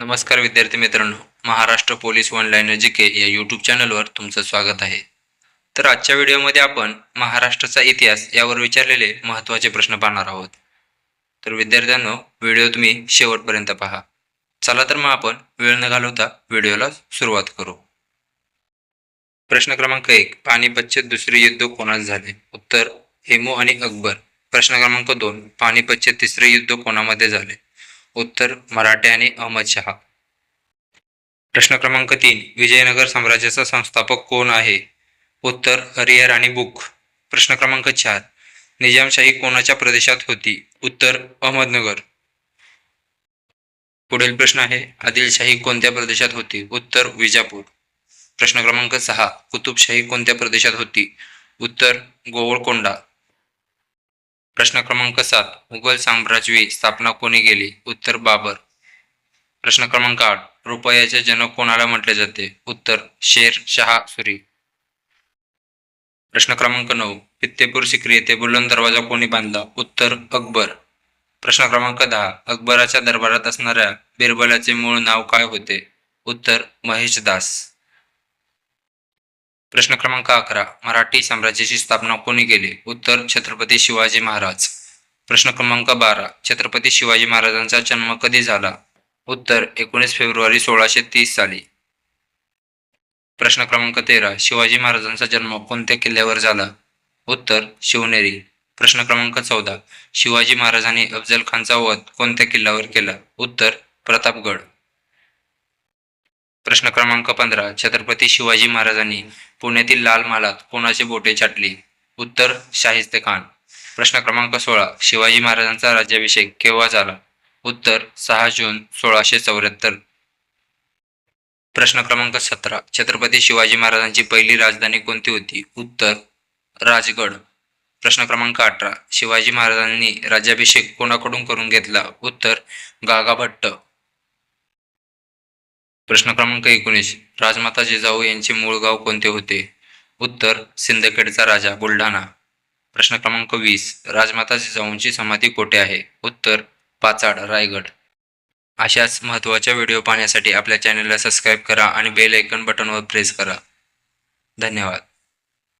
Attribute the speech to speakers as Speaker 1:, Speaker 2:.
Speaker 1: नमस्कार विद्यार्थी मित्रांनो Maharashtra police online G K या यूट्यूब चॅनलवर तुमचं स्वागत आहे. तर आजच्या व्हिडिओमध्ये आपण महाराष्ट्राचा इतिहास यावर विचारलेले महत्त्वाचे प्रश्न पाहणार आहोत. तर विद्यार्थ्यांनो व्हिडिओ तुम्ही शेवटपर्यंत पहा. चला तर मग आपण वेळ न घालवता व्हिडिओला सुरुवात करू. प्रश्न क्रमांक एक पानिपतचे दुसरे युद्ध कोणास झाले? उत्तर हेमू आणि अकबर. प्रश्न क्रमांक दोन पानिपतचे तिसरे युद्ध कोणामध्ये झाले? उत्तर मराठे आणि अहमदशहा प्रश्न क्रमांक तीन विजयनगर साम्राज्याचा संस्थापक कोण आहे? उत्तर हरिहर आणि बुक प्रश्न क्रमांक चार निजामशाही कोणाच्या प्रदेशात होती? उत्तर अहमदनगर. पुढील प्रश्न आहे आदिलशाही कोणत्या प्रदेशात होती? उत्तर विजापूर. प्रश्न क्रमांक सहा कुतुबशाही कोणत्या प्रदेशात होती? उत्तर गोवळकोंडा. प्रश्न क्रमांक सात. मुघल साम्राज्यवी स्थापना कोणी केली? उत्तर बाबर. प्रश्न क्रमांक आठ. रुपयाचे जनक कोणाला म्हटले जाते? उत्तर शेर शहा सुरी. प्रश्न क्रमांक नऊ. फित्तेपूर सिक्री येथे बुलंद दरवाजा कोणी बांधला? उत्तर अकबर. प्रश्न क्रमांक दहा. अकबराच्या दरबारात असणाऱ्या बिरबलाचे मूळ नाव काय होते? उत्तर महेशदास. प्रश्न क्रमांक अकरा. मराठी साम्राज्याची स्थापना कोणी केली? उत्तर छत्रपती शिवाजी महाराज. प्रश्न क्रमांक बारा. छत्रपती शिवाजी महाराजांचा जन्म कधी झाला? उत्तर एकोणीस फेब्रुवारी सोळाशे तीस साली. प्रश्न क्रमांक तेरा. शिवाजी महाराजांचा जन्म कोणत्या किल्ल्यावर झाला? उत्तर शिवनेरी. प्रश्न क्रमांक चौदा. शिवाजी महाराजांनी अफजल खानचा वध कोणत्या किल्ल्यावर केला? उत्तर प्रतापगड. प्रश्न क्रमांक पंधरा. छत्रपती शिवाजी महाराजांनी पुण्यातील लाल महालात कोणाचे बोटे छाटली उत्तर शाहिस्ते खान. प्रश्न क्रमांक सोळा. शिवाजी महाराजांचा राज्याभिषेक केव्हा झाला? उत्तर सहा जून सोळाशे चौऱ्याहत्तर. प्रश्न क्रमांक सतरा. छत्रपती शिवाजी महाराजांची पहिली राजधानी कोणती होती? उत्तर राजगड. प्रश्न क्रमांक अठरा. शिवाजी महाराजांनी राज्याभिषेक कोणाकडून करून घेतला? उत्तर गागाभट्ट. प्रश्न क्रमांक एकोणीस. राजमाता जिजाऊ यांचे मूळ गाव कोणते होते? उत्तर सिंदखेडचा राजा बुलढाणा. प्रश्न क्रमांक वीस. राजमाता जिजाऊंची समाधी कोठे आहे? उत्तर पाचाड रायगड. अशाच महत्त्वाच्या व्हिडिओ पाहण्यासाठी आपल्या चॅनलला सबस्क्राईब करा आणि बेल ऐकन बटनवर प्रेस करा. धन्यवाद.